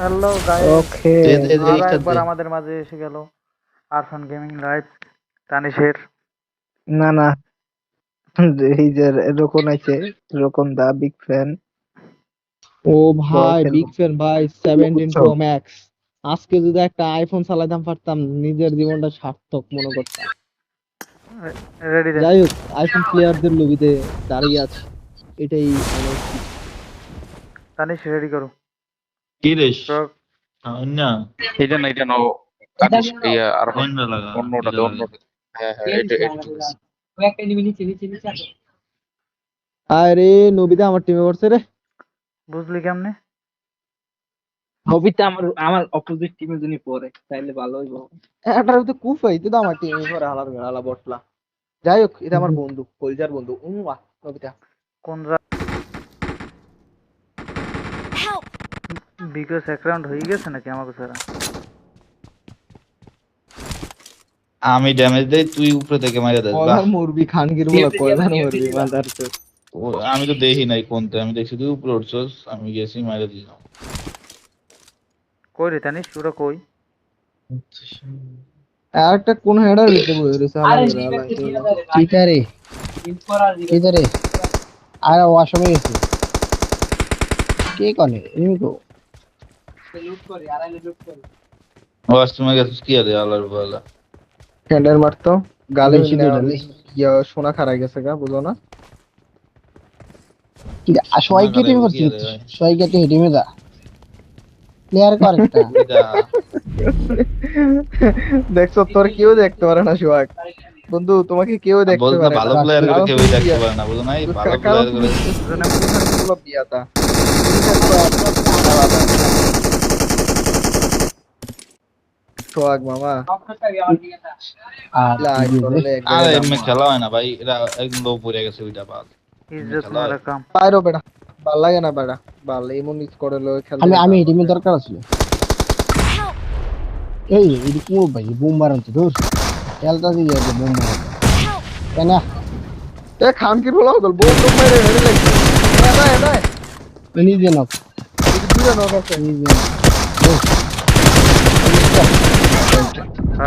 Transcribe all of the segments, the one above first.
Hello guys okay একবার আমাদের মাঝে এসে গেল আরফান গেমিং লাইভ তানিশের। না না। এই যে রোকন আছে রোকন দা বিগ ফ্যান ও ভাই বিগ ফ্যান ভাই সেভেন্টিন বুঝছ? প্রো ম্যাক্স আজকে যদি একটা আইফোন চালাইতাম পারতাম নিজের জীবনটা সার্থক মনে করতাম। রেডি যাই হোক আইফোন প্লেয়ারদের লবিতে দাঁড়িয়ে আছে এটাই অনেক তানিশ রেডি করো। কি রে না এটা না। এটা নাও কাটিস ইয়া আর অন্যটা অন্যটা হ্যাঁ হ্যাঁ এটা আরে নবিদা আমার টিমে পড়ছে রে। বুঝলি কেমনে? নবিতা আমার আমার অপোজিট টিমে যদি পড়ে তাইলে ভালো হইব। এটার তো কুফাই তো আমার টিমে পড়ে হালার হালা বটলা। যাই হোক এটা আমার বন্ধু কলজার বন্ধু। উম্মা নবিতা। কোন বিকজ এক রাউন্ড হয়ে গেছে নাকি আমাকে স্যার আমি ড্যামেজ দেই তুই উপরে থেকে মাইরা দিস বাহ। মুরবি খানগির বলা মুরবি মাদার আমি তো দেখি নাই কোনটা আমি দেখছি তুই উপরে উঠছস আমি গেছি মাইরা দিলাম কই রে তানিশ ওরা কই? আর একটা কোন হেডার দিতে বই চিটারে চিটারে আর ওয়াশমে গেছে। কে কলে? এমনি তো ও গেছিস কি আরে আল্লাহর বলা। হেডার মারতো গালে বেশি মিলে দূরে নেই। ইয়া সোনা খারাই গেছে গা বুঝো না। সবাই কে টিমে সবাই কে টিমে দা? প্লেয়ার কর দেখছ তোর কেউ দেখতে পারে না সোহাগ। বন্ধু তোমাকে কেউ দেখতে পারে ভালো না। প্লেয়ার কেউ দেখতে পারে না বুঝো নাই ভালো প্লেয়ার তুমি বিয়াতা। সোহাগ মামা আর কি এমনি খেলা হয় না ভাই এরা একদম লো পড়ে গেছে ওইটা বাদ ইজ্জত খেলা মারা কাম পাইরো বেটা ভালো লাগে না বেটা ভালো এমন ইস করে লো খেলতে আমি আমি টিমে দরকার আছে এই এদিকে কি ভাই বুম মারান তো দূর খেলতা দিয়ে বুম মারান কেন এ খানকির বলা হল বল তো মেরে হেরে লাগছে এটা এটা আছে নিজে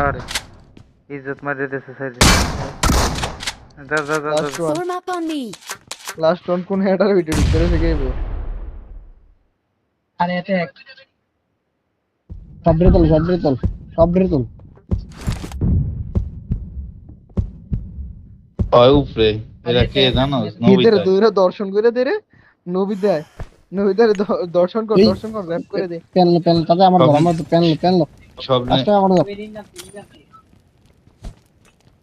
আরে ইজ্জত মারি দিতেছে সাইডে যা যা যা. লাস্ট ওয়ান কোন হেডার ভিডিও করে থেকে গেবো সব রে তোল সব রে তোল সব রে তোল। ওই উপরে এরা কে জানো? এদের নবিতা দূরে দর্শন করে দে রে নবী দেয়। নবীদের দর্শন কর দর্শন কর র্যাপ করে দে। প্যান প্যান তাতে আমার আমার প্যান প্যান লো সব দাও।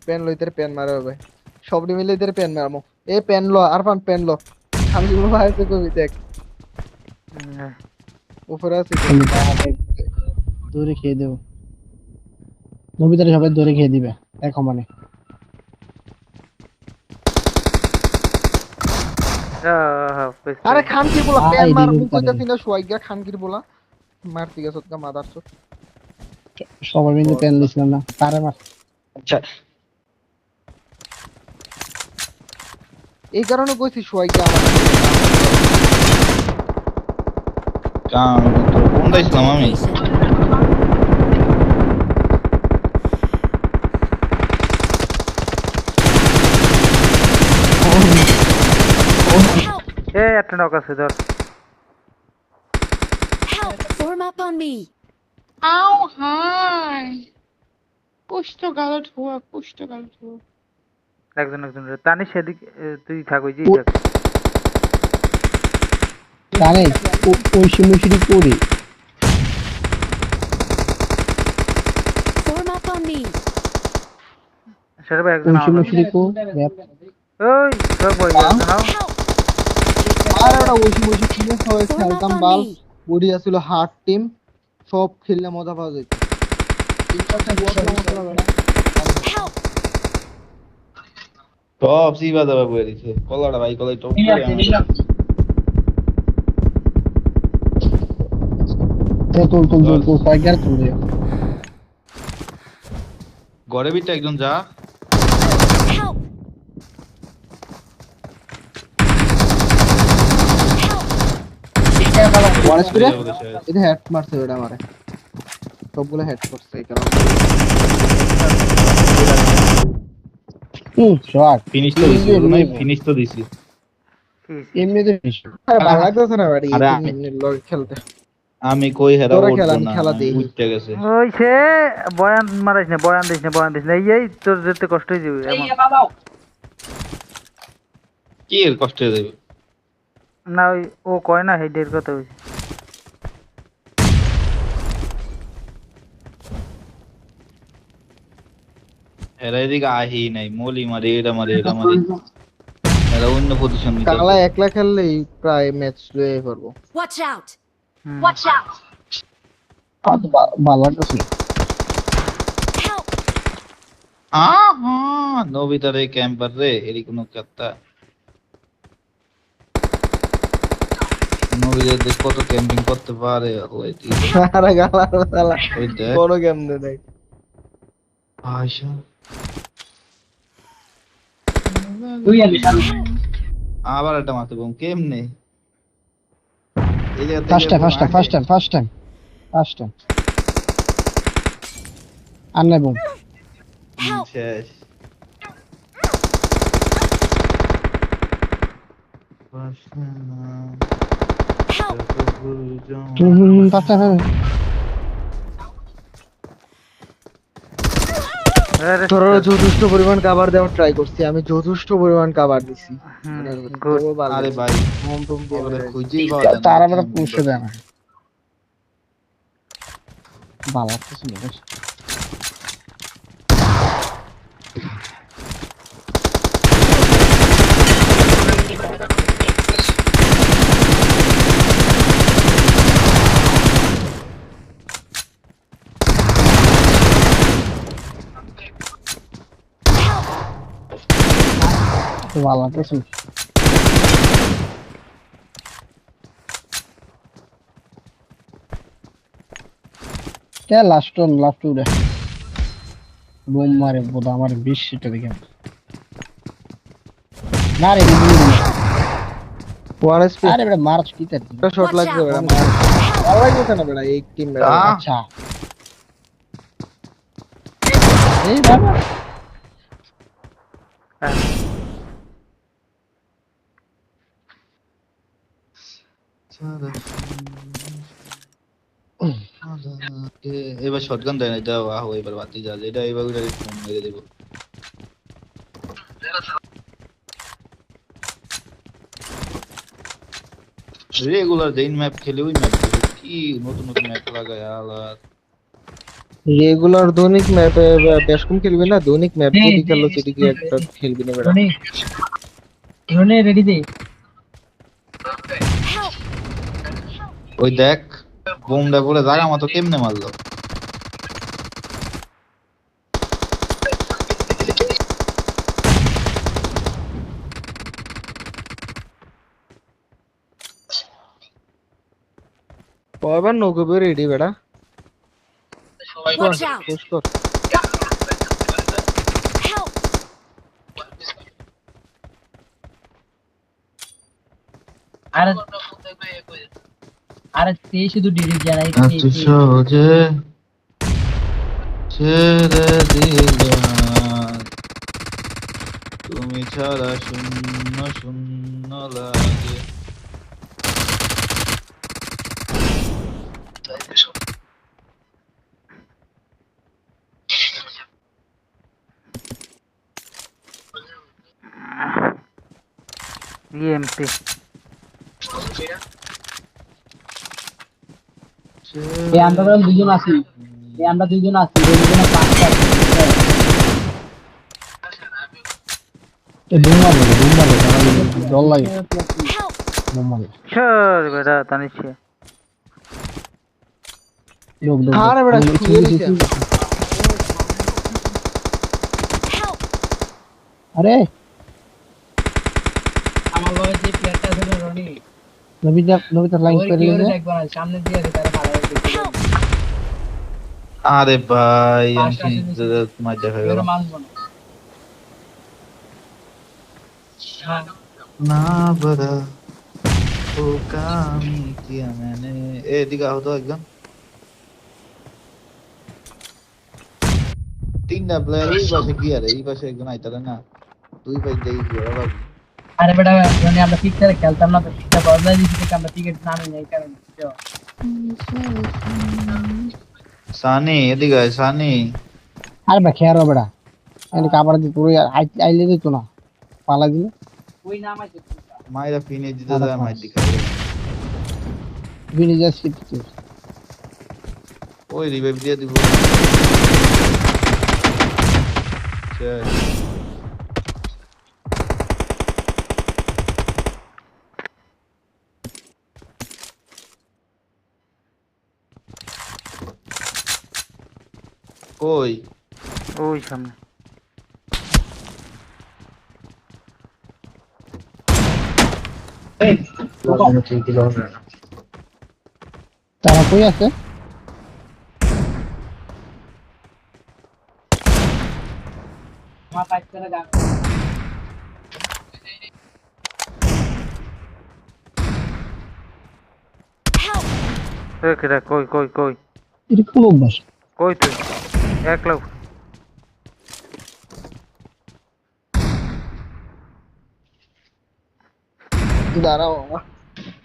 পেন লইতে পেন মারে হবে সব মিলে ইদের পেন মারমো। এ পেন লো আর পান পেন লো। আমি গুলো ভাইতে কবি দেখ। উপরে আছে দৌড়ে খেয়ে দেবো। নবিতারে সবাই দৌড়ে খেয়ে দিবে এক মানে। আরে খানকির বলা আয় পেন মার দিদি মুখ তারে। কইতাছি সোয়াইগা খানকির বলা। মারতে গেছ কা মাদার চোদ সবাই মিলে প্যান দিছিলাম না। তারে মার। এই কারণে কইছি সোয়াইগা আমার কাম কোনটা ইসলাম আমি এ একটা নক আছে ধর। Help! Form up on me. Au, hi. Pusto garoto, pusto garoto. একজন একজন রে। তানিশ সেদিকে তুই থাক ওই যে ও- জানে ওইসি মুসিরি করে Form up on me. সেটা ভাই একজন মুসিরি কো ওই সব বই একজন। Help! আর ওইসি বসে টিমে সবাই খেলতাম বাল. বডি আছিল হার্ড টিম সব খেললে মজা পাওয়া যেত Help! সব দাবা বলে দিছে। কলাটা ভাই কলাই টপ ঘরে বিটা একজন যা Help! Help! ওয়ান স্পিরে বলে শেষ। এটা হেড মারছে ওটা আমারে। সবগুলো হেড করছে এই কারণে। হুম শট ফিনিশ তো দিছি বলো নাই ফিনিশ তো দিছি। এমনিতে ফিনিশ আরে ভালো লাগতেছে না বাড়ি। আরে তিন মিনিট লগে খেলতে। আমি কই হেরা উঠবো না। উঠতে গেছে। ওই সে বয়ান মারাইস না বয়ান দিস না বয়ান দিস না। এই তোর যেতে কষ্ট হয়ে যাবে এই এমন। বাবা কি এর কষ্ট হয়ে যাবে? না ওই ও কয় না হেডের কথা হয়েছে এরা এদিকে আহি নাই মলি মারে এটা মারে এটা মারে। এরা অন্য পজিশন নিতে কালা একলা খেললেই প্রায় ম্যাচ লয়ে করব! হুম। Watch out! ভালো লাগতেছে আহা নবিতারে ক্যাম্পার রে এরি কোনো কথা নবিতাদের কত ক্যাম্পিং করতে পারে বড় দে দেখ। আয়শা। তুই আলি আবার একটা মারতে বম কেমনে? এই first time first time first time first time first time আর নাই বোম শেষ। Help! তোর যথেষ্ট পরিমাণ কাভার দেওয়ার ট্রাই করছি। আমি যথেষ্ট পরিমাণ কাভার দিছি। ভালো আরে ভাই। খুঁজেই পাওয়া যায় তার আমরা পুষে দেয় না। ভালো লাগতেছে না ভালো লাগতেছে। কে লাস্ট লাস্ট উড়ে বোম মারে বোধ আমার বিশ সিটে দেখে। না রে। ওয়ান এসপি আরে বেটা মার্চ কি তার একটা শট লাগবে. বেড়া ভালো লাগবে না বেড়া এই টিম বেড়া আহ, আচ্ছা এই বাবা। এবার শটগান দেয় না এটা আহ এবার বাতি যাবে এটা এবার ওইটা ফোন মেরে দেবো। রেগুলার যেই ম্যাপ খেলে ওই ম্যাপ কি নতুন নতুন ম্যাপ লাগায় আলাদা রেগুলার দৈনিক ম্যাপে বেশ কম খেলবি না? দৈনিক ম্যাপ হ্যাঁ, যদি খেললো হ্যাঁ, সেটি কি হ্যাঁ, একটা খেলবি না বেড়া রনি রনি রেডি দে। ওই দেখ বোমটা পরে জায়গা মতো কেমনে মারলো? কয়বার নৌকো রেডি বেড়া! কর। আরে আরে তে শুধু ডিডি জানাই এত সহজে ছেড়ে দিলাম তুমি ছাড়া শূন্য শূন্য লাগে। ইএমপি এই আমরা বরং দুজন আছি। এই আমরা দুজন আছি দুজনে পাঁচটা এ বোম মারবে বোম মারবে জল লাগে! বোম মারবে সর বেটা তানিছে লোক লোক আরে বেটা, রয়েছে। Help! আরে আমার লগে যে প্লেয়ারটা আছে না রনি লাইন করে সামনে দিয়ে আছে তারা ভালো আরে ভাই আমি তোমার দেখা গেল না হ্যাঁ। না বড়া ও খোকা আমি কিয়া এ এদিকে আহত একজন। তিনটা প্লেয়ার ওই পাশে কি আর এই পাশে একজন আইতারে না। দুই পাশে দেখি ওরা। আরে বেটা মানে আমরা পিকচারে খেলতাম না তো পিকটা বদলাই দিয়েছি দেখে আমরা টিকিট নামে যাই কারণ? সানি এদিকে আয় সানি। আরে বে খেয়ার বেড়া এনে কাপড় দিয়ে পুরো আইলে দিত না। পালা দিলে। ওই নাম আছে মাইরা ফিনে দিতে যায় মাইর দিকে বিনি যা শিখছে ওই রিভাইভ দিয়ে দিব। শেষ। কই ওই সামনে তারা কই আছে আমার পাইছে গা Help! এ কেডা কই কই কই এটা কোন অভ্যাস কই তুই এক লোক দাঁড়াও বাবা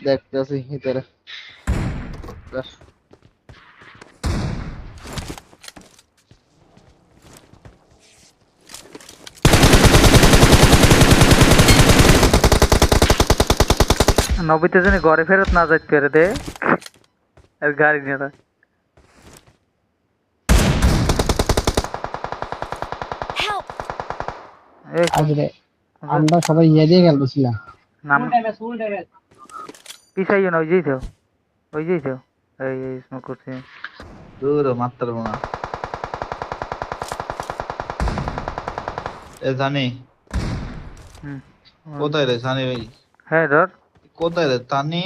দেখতেছি ভিতরে ব্যাস। নবীতে জানি ঘরে ফেরত না যাইতে পারে দে আর গাড়ি নিয়ে যা। Help! এ আজরে আমরা সবাই ইয়ে দিয়ে খেলতেছিলাম নাম পিছাইও না ওই যেই তো ওই যেই তো। এই এই স্মোক করছে। দূর মাত্র না এ জানি। হুম। কোথায় রে জানি ভাই? হ্যাঁ ধর। কোথায় রে তানি?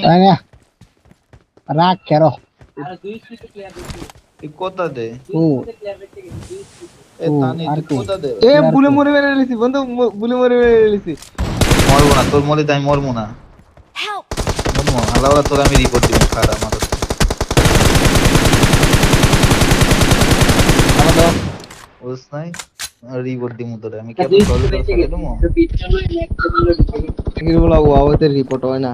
রাগ কেন আর দুই প্লেয়ার দেখছি দে? ও। দুই প্লেয়ার দেখছি দুই স্পিড এ তানি আর তুই কি? কোথায় দে? এ বুলে মরে মেরে লিছি বন্ধু বুলে মরে মেরে লিছি মরবো না তোর মরে তাই মরবো না। Help! মরবো আলাদা তোর আমি রিপোর্ট দিব খারাপ আমার বুঝ নাই রিপোর্ট দিব তোরে আমি দেবো রিপোর্ট হয় না।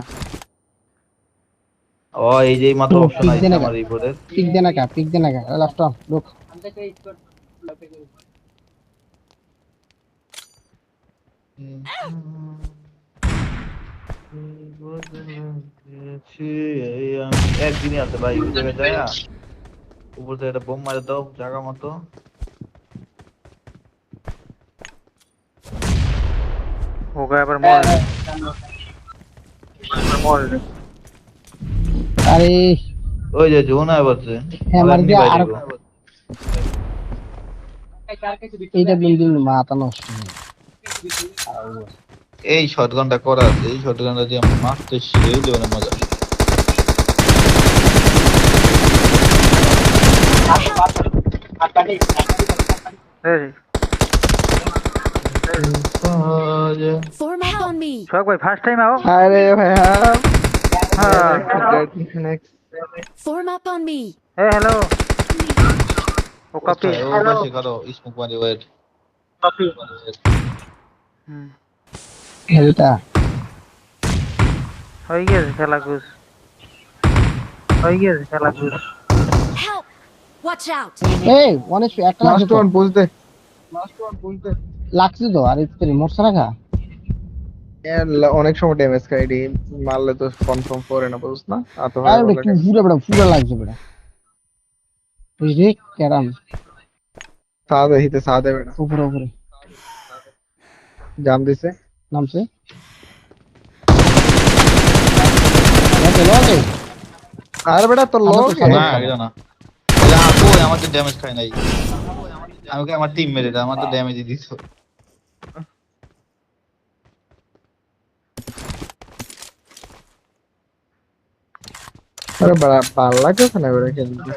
ও এই যে মাত্র অপশন আছে আমার রিপোর্টের পিক দে না কা পিক দে না কা লাস্ট লোক করি একদিনই আছে ভাই ওই জায়গায় যায় উপর থেকে একটা বোম মারে দাও জায়গা মতো। ওকে আবার মরে মরে আরে ওই যে জোন আয় বলছে হ্যাঁ, আমার যে আর- এইটা বিল্ডিং মাথা নষ্ট এই শটগানটা করা আছে এই শটগানটা দিয়ে আমরা মারতে সেই লেভেলের মজা। Form up on me! First time আও? আরে ভাইয়া হ্যাঁ next Form up on me! A hello O copy ও পাশে কারো স্মোক মারি ওয়েট কপি হুম এইটা হয়ে গেছে খেলা কুস হয়ে গেছে খেলা কুস Help! Watch out! এই অনেক একটা লাগছে লাস্ট তো ওয়ান বুঝতে লাস্ট ওয়ান বুঝতে লাগছে তো আর একটু মোটর রাখা অনেক সময় ড্যামেজ খাই ডি মারলে তো কনফার্ম করে না বুঝছ না? আর তো আরে বেটা, কি পুরো বেটা পুরো লাগছে বেটা বুঝলি? কেরাম সাদে হিতে সাদে বেটা উপরে উপরে। জাম দিছে। নামছে? লগে লগে? আরে বেটা তোর আমার লোক তো সাদে- না এটা না। এটা কই আমার তো ড্যামেজ খাই নাই। আমি কি আমার টিম মেরে আমার তো ড্যামেজ দিছ। আরে বড় ভালো লাগছে না বেটা খেলতে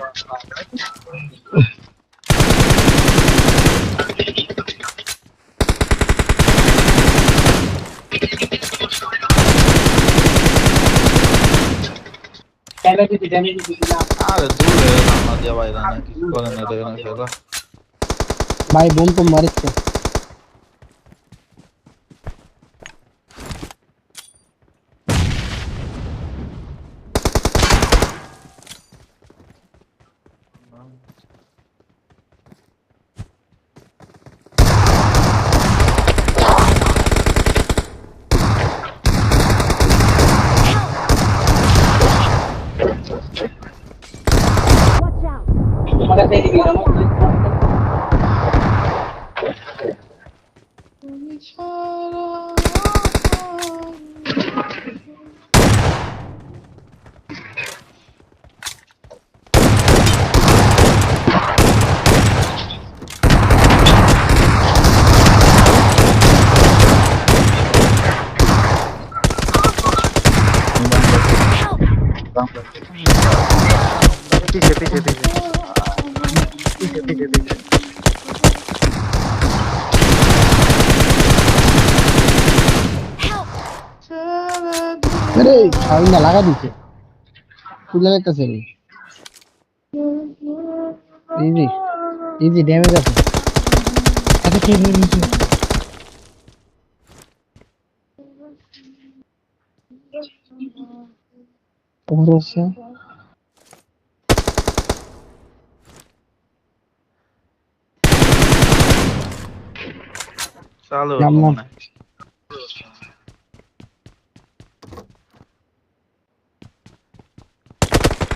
ড্যামেজ দিতে ড্যামেজ দিতে না আরে দূরে এলাম না দিয়ে বাইরে না কিছু করে না দেখে না খেলা ভাই বোম তো মারিচ্ছে Watch out! তোমার কাছে এদিকে আমার পিছে পিছে পিছে পিছে পিছে পিছে Help! আরে না লাগা দিচ্ছে তুলে লেগতেছে ইজি ইজি ড্যামেজ আছে। আচ্ছা কে নিয়েছে ওর আছে। চালু নাম নাম। মনে হয়।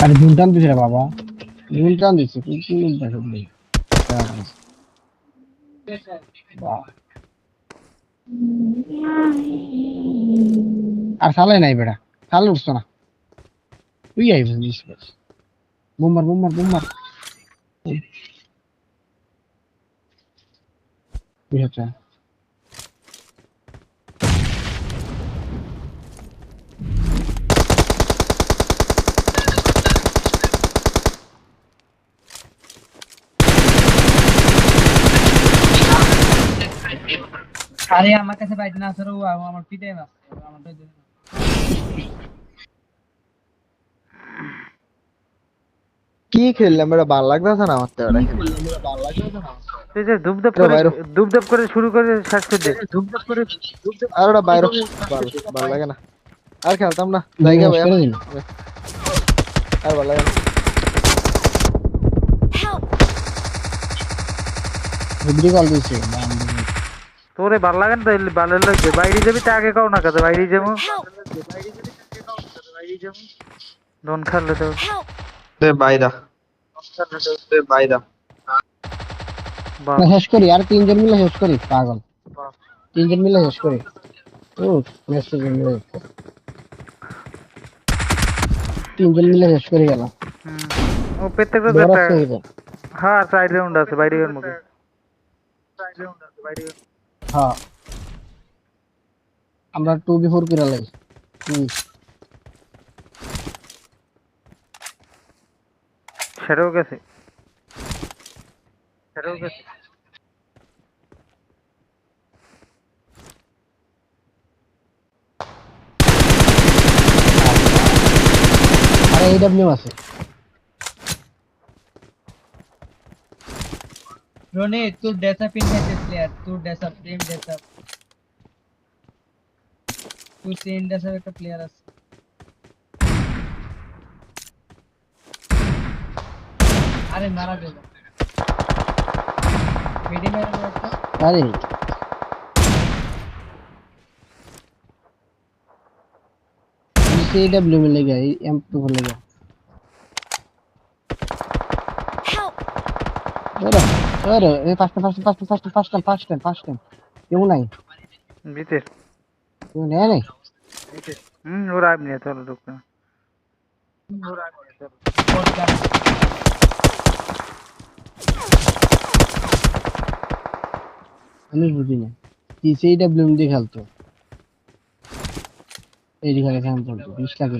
আরে ঝুল টান দিছে রে বাবা। ঝুল দিছে কি কি দেখো বাহ। আর সালাই নাই বেটা সাল উঠছ না। তুই আইব বোমার বোমার বোমার কি আরে আমার কাছে বাইতে না আসলে আমার পিঠে মারছে আমার তো কি খেললাম এটা ভালো লাগতেছে না আমার তো এটা যে ধুপ করে বাইরো। করে শুরু করে শেষ করে দে। ধুপ করে আর ওটা বাইরে। ভালো লাগে না। আর খেলতাম না। জায়গা ভাই আর ভালো লাগে না। Help! কল দিছে তোরে ভালো লাগে না তাইলে ভালো লাগবে বাইরে যাবি তা আগে কাও না কাছে বাইরে যাব! দন খালে তো। দে বাইরা। দে বাইরা শেষ করি আর তিনজন মিলে শেষ করি পাগল। তিনজন মিলে শেষ করি। ও মেসেজ মিলে শেষ করি। তিনজন মিলে শেষ করে গেল। ও প্রত্যেকটা তো বড় একটা আছে এটা। হ্যাঁ সাইড রাউন্ড আছে বাইরে মুখে। হ্যাঁ। আমরা টু বি ফোর করে লাই হুম। সেটাও গেছে। সেটাও গেছে। আরে এইডব্লিউ আছে। রনি तू डेसअप इन है प्लेयर तू डेसअप टीम डेसअप तू तीन डेसअप একটা প্লেয়ার আছে আরে মারা গেল মেডি মেরে একটা আরে এইডব্লিউ मिल गया एम टू मिल আরে এ fast fast fast fast fast fast fast কেউ নাই? বিতে কেউ নেই? নেই হুম ওরা আপনি চলো ঢুকতে ওরা আপনি চলো আমি বুঝি না কি সেই ডাব্লিউএম দিয়ে খেলতো। এই খেলা খেলা পড়তো বিশ লাখ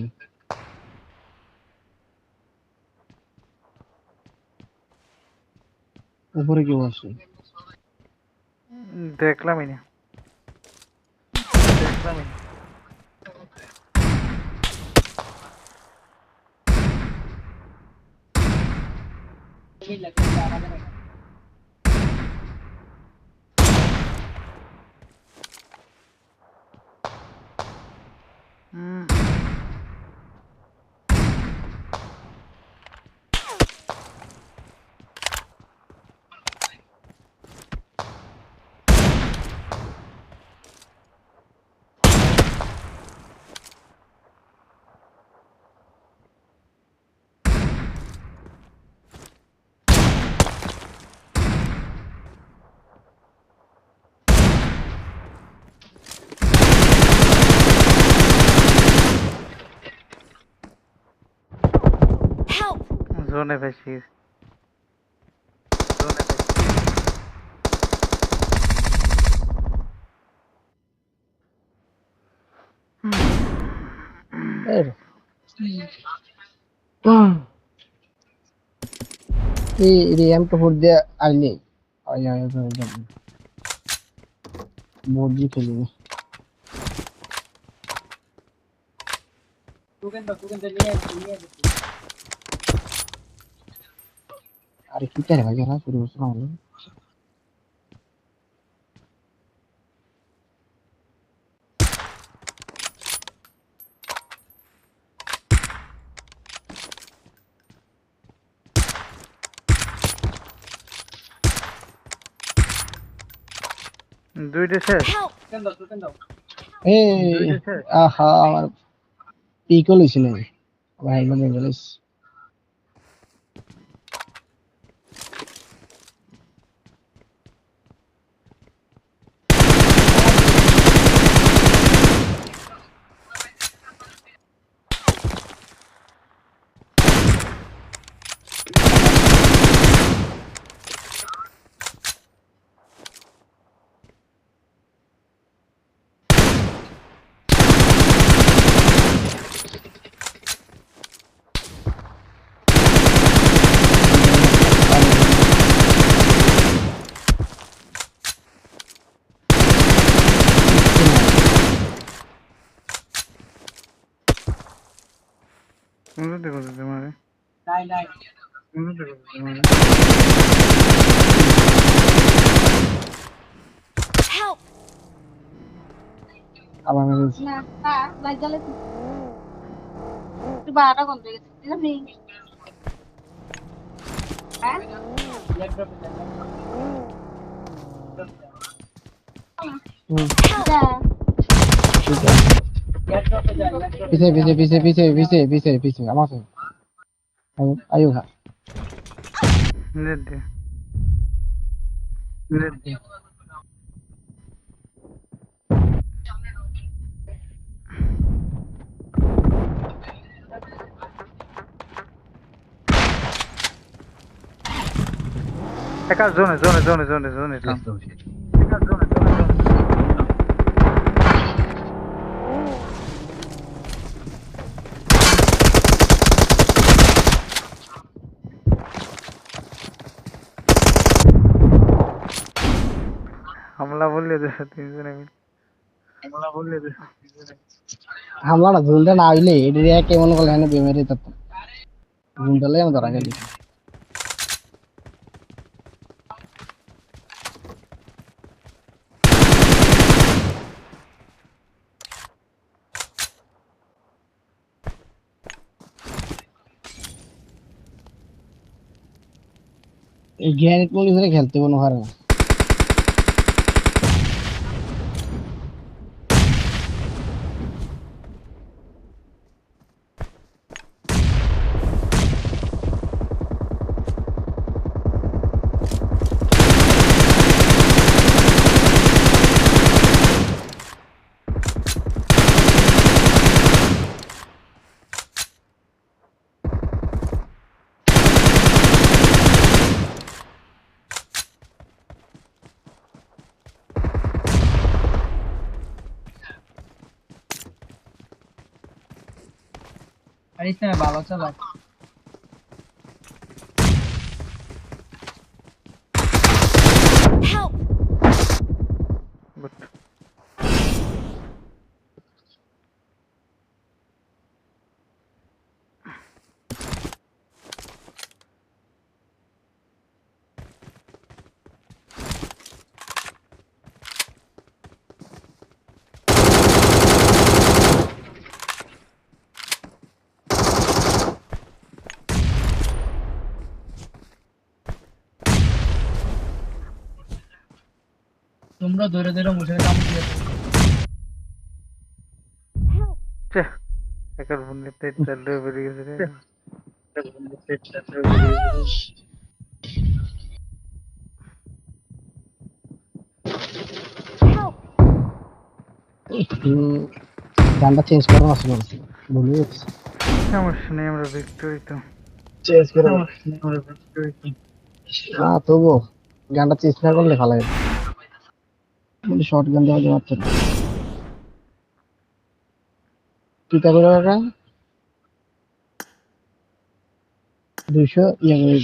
উপরে কেউ আছে দেখলাম ইনি দেখলাম ইনি না লাগে জোনে ফেসে গেছি জোনে ফেসে এই রে। এই এই এম তো ফোর দিয়ে আইলে আই আই মোজি খেলিনি টোকেন দাও টোকেন দাও নিয়ে আসছি নিয়ে আসছি আরে কি করে ভাই না শুরু হচ্ছে না হলো দুইটা শেষ Help! টোকেন দাও টোকেন দাও এই আহা আমার পিকল হয়েছিল ভাই মানে বলিস কোনটা করতে মারে নাই নাই কোনটা করতে মারে Help! আবার মেরে দিয়েছে। না তা লাইট জ্বালে একটু বারোটা বন্ধ হয়ে গেছে ঠিক আছে হ্যাঁ এক ড্রপে যান হুম, যা ঠিক আছে এক ড্রপে যান এক ড্রপে পিছে পিছে পিছে পিছে পিছে পিছে পিছে আমার সাথে আয়ু আয়ু খা নেট দে নেট দে একা জোনে জোনে জোনে জোনে জোনে থাম একা জোনে জোনে জোনে হামলা বললে তো তিনজনে মিলে হামলা বললে তো তিনজনে হামলা না ঝুলটা না হইলে এটা দিয়ে কেমন করলে এখানে বেমারি থাকতাম ঝুলটা লেগে ধরা গেলি এই গ্যারেট মনে করে খেলতে কোনো হারে না আর এই সময় ভালো চালায় তোমরা ধরে ধরে একার চালু বেরিয়ে গেছে রে। Help! হুম, গানটা চেঞ্জ করো না ভুলে গেছি। সমস্যা নেই আমরা ভিক্টোরি তো। চেঞ্জ করো না তবুও গানটা চেঞ্জ না করলে ভালো লাগে শর্ট গান দেওয়া যাওয়ার তো কিতা করে কাকা দুইশো ইয়ে করে